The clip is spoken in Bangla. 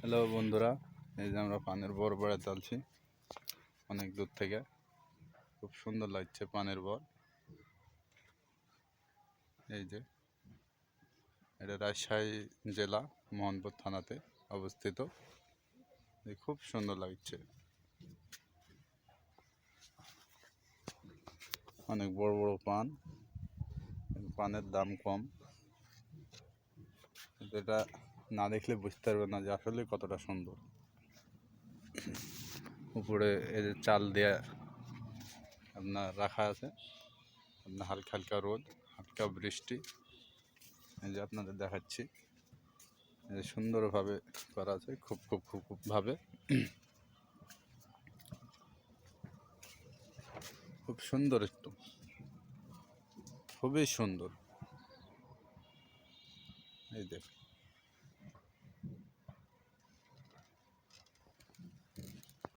হ্যালো বন্ধুরা, এই যে আমরা পানের বর বেড়া চালছি অনেক দূর থেকে। খুব সুন্দর লাগছে পানের বর। এই যে, এটা রাজশাহী জেলা, মোহনপুর থানাতে অবস্থিত। খুব সুন্দর লাগছে। অনেক বড় বড় পান। পানের দাম কম। এটা না দেখলে বুঝতে পারবে না যে আসলে কতটা সুন্দর। উপরে এই যে চাল দেয়া আপনার রাখা আছে। আপনার হালকা হালকা রোদ, হালকা বৃষ্টি। এই যে আপনাদের দেখাচ্ছি। সুন্দরভাবে করা আছে, খুব খুব খুব খুবভাবে খুব সুন্দর একটু। খুবই সুন্দর। এই দেখ